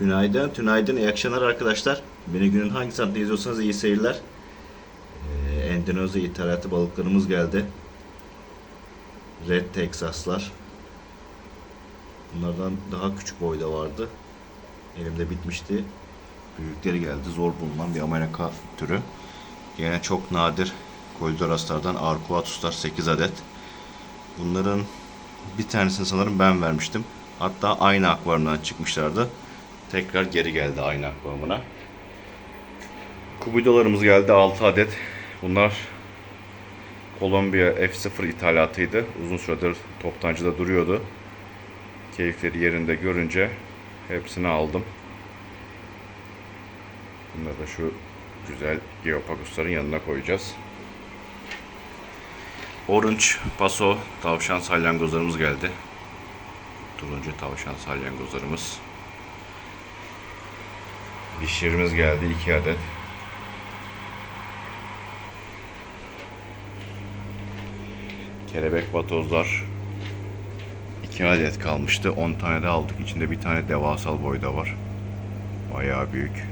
Günaydın, tünaydın, iyi akşamlar arkadaşlar. Beni günün hangi saatte izliyorsanız iyi seyirler. Ee, Endonezya ithalatı balıklarımız geldi. Red Texas'lar. Bunlardan daha küçük boyda vardı. Elimde bitmişti. Büyükleri geldi. Zor bulunan bir Amerika türü. Yine çok nadir Koldoraslardan Arcuatus'lar 8 adet. Bunların bir tanesini sanırım ben vermiştim. Hatta aynı akvaryumdan çıkmışlardı. Tekrar geri geldi aynı akvaryumuna. Kubidolarımız geldi 6 adet. Bunlar Kolombiya F0 ithalatıydı. Uzun süredir toptancıda duruyordu. Keyifleri yerinde görünce hepsini aldım. Bunları da şu güzel Geopagusların yanına koyacağız. Orange Paso tavşan salyangozlarımız geldi. Turuncu tavşan salyangozlarımız. Dişlerimiz geldi 2 adet. Kelebek vatozlar 2 adet kalmıştı. 10 tane de aldık. İçinde bir tane devasal boyda var. Bayağı büyük.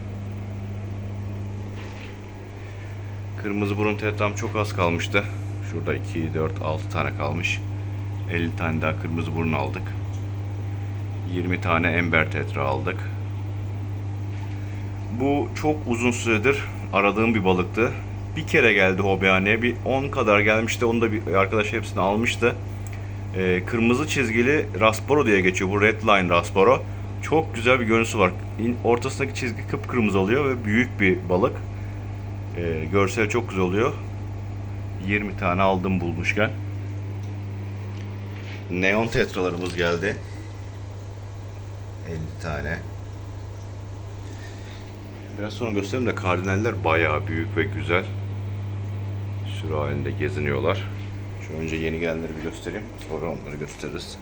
Kırmızı burun tetram çok az kalmıştı. Şurada 2, 4, 6 tane kalmış. 50 tane daha kırmızı burun aldık. 20 tane ember tetra aldık. Bu çok uzun süredir aradığım bir balıktı. Bir kere geldi hobihaneye. Bir 10 kadar gelmişti. Onu da bir arkadaş hepsini almıştı. Ee, kırmızı çizgili Rasporo diye geçiyor. Bu Red Line Rasporo. Çok güzel bir görüntüsü var. Ortasındaki çizgi kıpkırmızı oluyor ve büyük bir balık. Ee, görsel çok güzel oluyor. 20 tane aldım bulmuşken. Neon tetralarımız geldi. 50 tane. Biraz sonra göstereyim de kardinaller bayağı büyük ve güzel. Sürü halinde geziniyorlar. Şu önce yeni gelenleri bir göstereyim. Sonra onları gösteririz.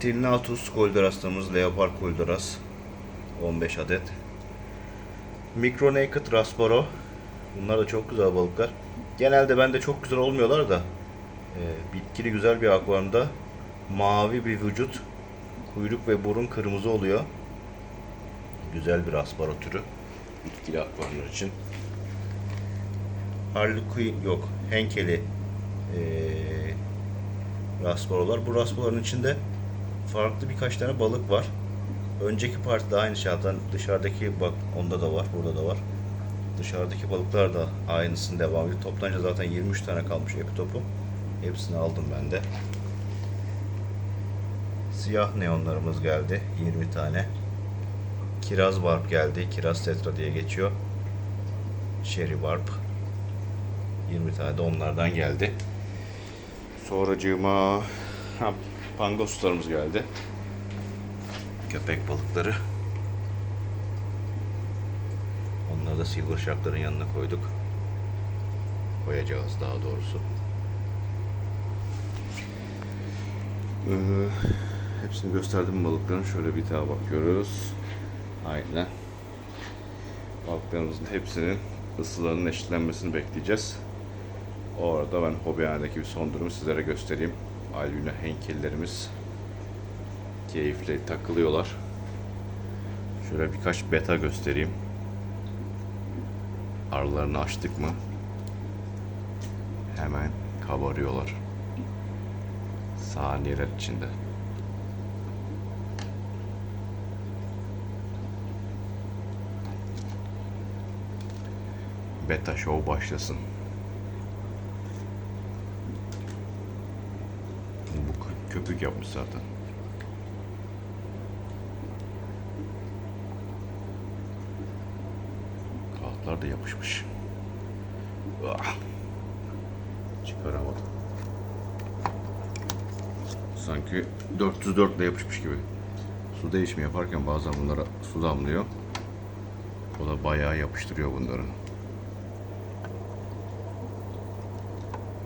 Tilnatus koldoraslarımız, leopar koldoras. 15 adet. Micro Naked Rasporo. Bunlar da çok güzel balıklar. Genelde bende çok güzel olmuyorlar da e, bitkili güzel bir akvaryumda mavi bir vücut, kuyruk ve burun kırmızı oluyor. Güzel bir Rasparo türü. Bitkili akvaryumlar için. Harlequin yok. Henkeli e, Rasparolar. Bu Rasparoların içinde farklı birkaç tane balık var. Önceki partide aynı. Zaten dışarıdaki bak onda da var, burada da var. Dışarıdaki balıklar da aynısını devam ediyor. Toplanca zaten 23 tane kalmış epitopu. Hepsini aldım ben de. Siyah neonlarımız geldi. 20 tane. Kiraz Warp geldi. Kiraz Tetra diye geçiyor. Cherry Warp. 20 tane de onlardan geldi. Sonracığıma ha, pangoslarımız geldi. Köpek balıkları. Onları da silver sharkların yanına koyduk. Koyacağız daha doğrusu. Ee, hepsini gösterdim balıkların. Şöyle bir daha bakıyoruz. Aynen. Balıklarımızın hepsinin ısılarının eşitlenmesini bekleyeceğiz. O arada ben hobihanedeki bir son durumu sizlere göstereyim. Albino henkellerimiz keyifli takılıyorlar. Şöyle birkaç beta göstereyim. Aralarını açtık mı hemen kabarıyorlar. Saniyeler içinde. Beta show başlasın. Bu kö- köpük yapmış zaten. Kağıtlar da yapışmış. Ah. Çıkaramadım. Sanki 404 ile yapışmış gibi. Su değişimi yaparken bazen bunlara su damlıyor. O da bayağı yapıştırıyor bunları.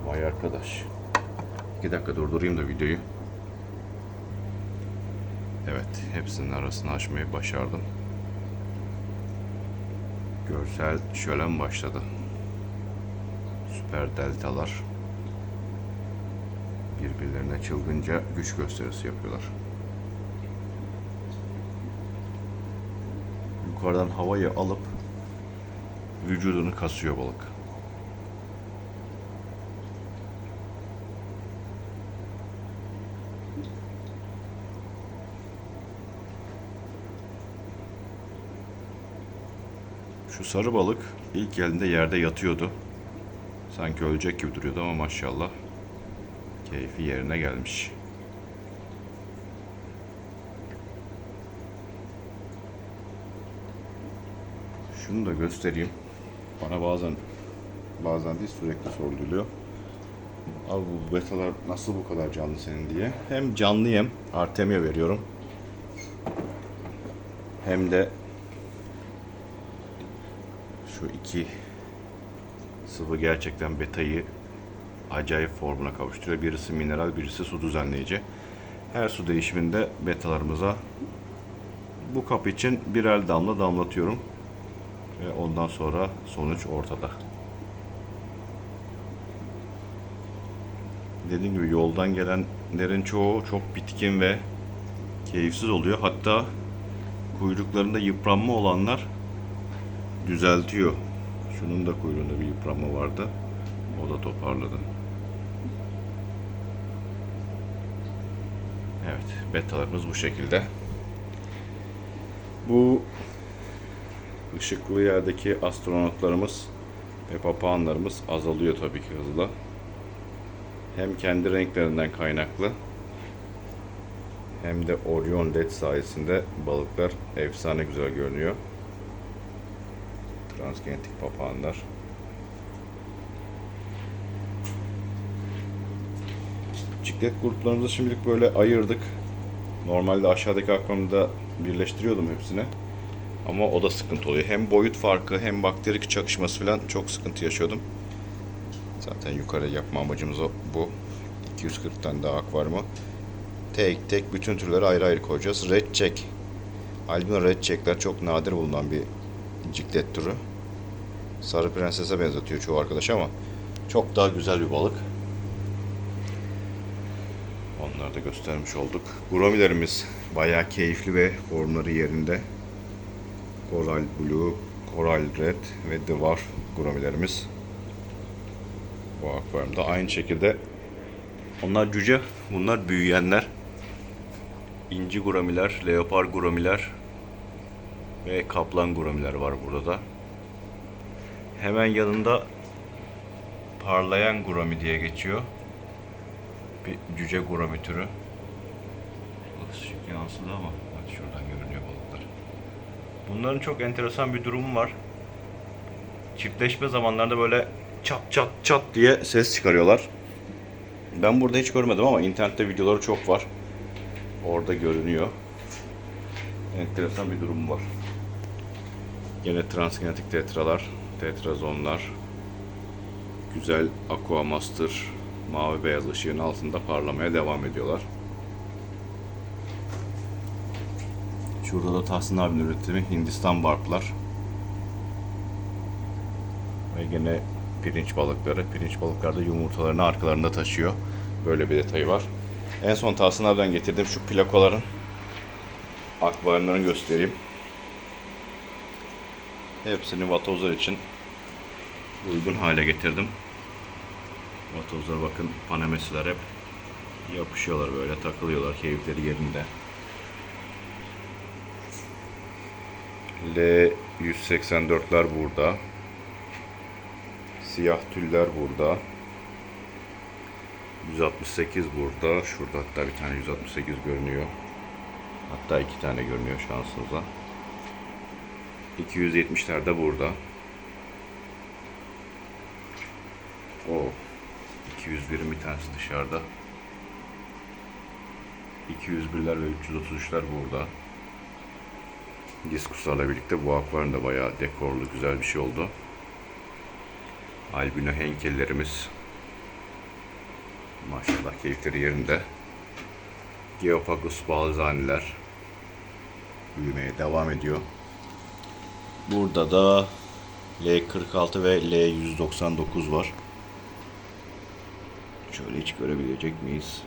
Vay arkadaş. 2 dakika durdurayım da videoyu. Evet, hepsinin arasını açmayı başardım. Görsel şölen başladı. Süper deltalar birbirlerine çılgınca güç gösterisi yapıyorlar. yukarıdan havayı alıp vücudunu kasıyor balık. Şu sarı balık ilk geldiğinde yerde yatıyordu. Sanki ölecek gibi duruyordu ama maşallah keyfi yerine gelmiş. Şunu da göstereyim. Bana bazen bazen değil sürekli soruluyor. Abi bu betalar nasıl bu kadar canlı senin diye. Hem canlı yem Artemia veriyorum. Hem de şu iki sıvı gerçekten betayı acayip formuna kavuşturuyor. Birisi mineral, birisi su düzenleyici. Her su değişiminde betalarımıza bu kap için birer damla damlatıyorum. Ve ondan sonra sonuç ortada. Dediğim gibi yoldan gelenlerin çoğu çok bitkin ve keyifsiz oluyor. Hatta kuyruklarında yıpranma olanlar düzeltiyor. Şunun da kuyruğunda bir yıpranma vardı. O da toparladı. Evet, betalarımız bu şekilde. Bu ışıklı yerdeki astronotlarımız ve papağanlarımız azalıyor tabii ki hızla. Hem kendi renklerinden kaynaklı hem de Orion LED sayesinde balıklar efsane güzel görünüyor. Transgenetik papağanlar. Ciklet gruplarımızı şimdilik böyle ayırdık. Normalde aşağıdaki akvaryumda birleştiriyordum hepsini. Ama o da sıkıntı oluyor. Hem boyut farkı hem bakterik çakışması falan çok sıkıntı yaşıyordum. Zaten yukarı yapma amacımız bu. 240 tane daha akvaryumu. Tek tek bütün türleri ayrı ayrı koyacağız. Red Jack. Albino Red Jack'ler çok nadir bulunan bir ciklet türü. Sarı prensese benzetiyor çoğu arkadaş ama çok daha güzel bir balık. Onları da göstermiş olduk. Guromilerimiz bayağı keyifli ve formları yerinde. Coral Blue, Coral Red ve Dwarf guromilerimiz. Bu akvaryumda aynı şekilde onlar cüce, bunlar büyüyenler. İnci guromiler, leopar guromiler ve kaplan guromiler var burada da. Hemen yanında parlayan guromi diye geçiyor. Bir cüce guromi türü. Işık yansıdı ama bak şuradan görünüyor balıklar. Bunların çok enteresan bir durumu var. Çiftleşme zamanlarında böyle çat çat çat diye ses çıkarıyorlar. Ben burada hiç görmedim ama internette videoları çok var. Orada görünüyor. Enteresan bir durum var. Yine transgenetik tetralar, tetrazonlar, güzel aqua master, mavi beyaz ışığın altında parlamaya devam ediyorlar. Şurada da Tahsin abinin üretimi Hindistan barplar. Ve gene pirinç balıkları. Pirinç balıklar da yumurtalarını arkalarında taşıyor. Böyle bir detayı var. En son Tahsin abiden getirdim şu plakoların akvaryumlarını göstereyim. Hepsini vatozlar için uygun hale getirdim. Vatozlar bakın panemesiler hep yapışıyorlar böyle takılıyorlar keyifleri yerinde. L184'ler burada. Siyah tüller burada. 168 burada. Şurada hatta bir tane 168 görünüyor. Hatta iki tane görünüyor şansınıza. 270'ler de burada. O 201'in bir tanesi dışarıda. 201'ler ve 333'ler burada. Diskuslarla birlikte bu akvaryum da bayağı dekorlu güzel bir şey oldu. Albino henkellerimiz maşallah keyifleri yerinde. Geopagus balzaniler büyümeye devam ediyor. Burada da L46 ve L199 var. Şöyle hiç görebilecek miyiz?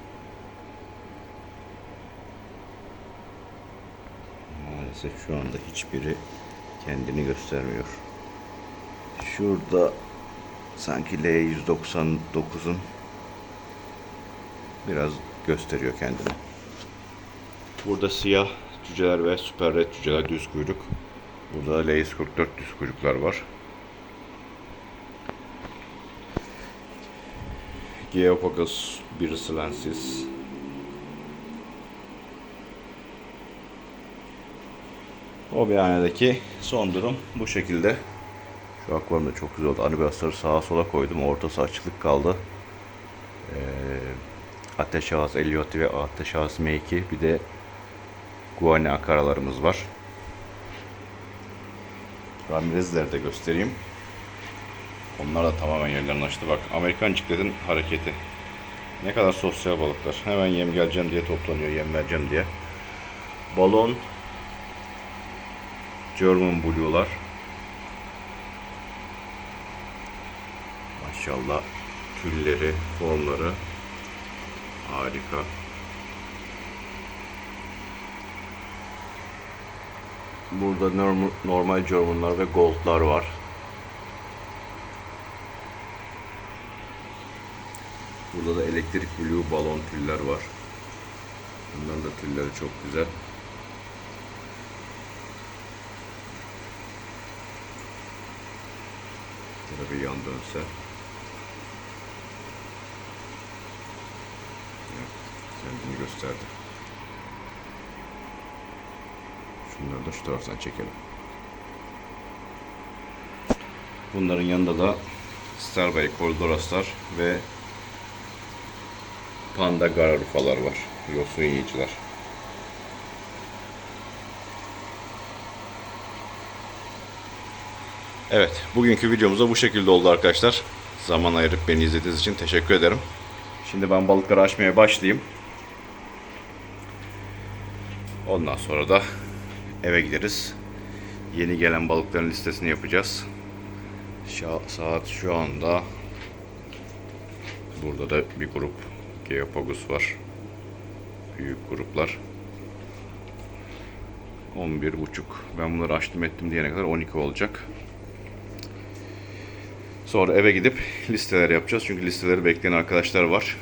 Maalesef şu anda hiçbiri kendini göstermiyor. Şurada sanki L199'un biraz gösteriyor kendini. Burada siyah cüceler ve süper red cüceler düz kuyruk. Burada L144 düz kuyruklar var. Geopagus birisilensis. O beyanedeki son durum bu şekilde. Şu akvaryum çok güzel oldu. Anibasları sağa sola koydum. Ortası açıklık kaldı. Ee, ateş ağız Elioti ve ateş ağız M2 bir de guani akaralarımız var. Ramirez'leri de göstereyim. Onlar da tamamen yerlerini açtı. Bak Amerikan cikletin hareketi. Ne kadar sosyal balıklar. Hemen yem geleceğim diye toplanıyor, yem vereceğim diye. Balon German Blue'lar. Maşallah tülleri, formları harika. Burada normal, German'lar ve Gold'lar var. Burada da elektrik blue balon tüller var. Bunların da tülleri çok güzel. Şöyle bir yan dönse. Evet, kendini gösterdi. Şunları da şu taraftan çekelim. Bunların yanında da Starbay Koldoraslar ve Panda Gararufalar var. Yosun yiyiciler. Evet, bugünkü videomuz da bu şekilde oldu arkadaşlar. Zaman ayırıp beni izlediğiniz için teşekkür ederim. Şimdi ben balıkları açmaya başlayayım. Ondan sonra da eve gideriz. Yeni gelen balıkların listesini yapacağız. Saat şu anda burada da bir grup Geopagus var. Büyük gruplar. 11 buçuk. Ben bunları açtım ettim diyene kadar 12 olacak. Sonra eve gidip listeler yapacağız. Çünkü listeleri bekleyen arkadaşlar var.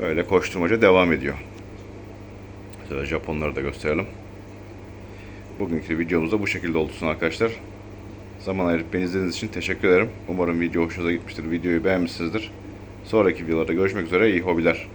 Böyle koşturmaca devam ediyor. Japonları da gösterelim. Bugünkü videomuz da bu şekilde olsun arkadaşlar. Zaman ayırıp beni izlediğiniz için teşekkür ederim. Umarım video hoşunuza gitmiştir. Videoyu beğenmişsinizdir. Sonraki videolarda görüşmek üzere. İyi hobiler.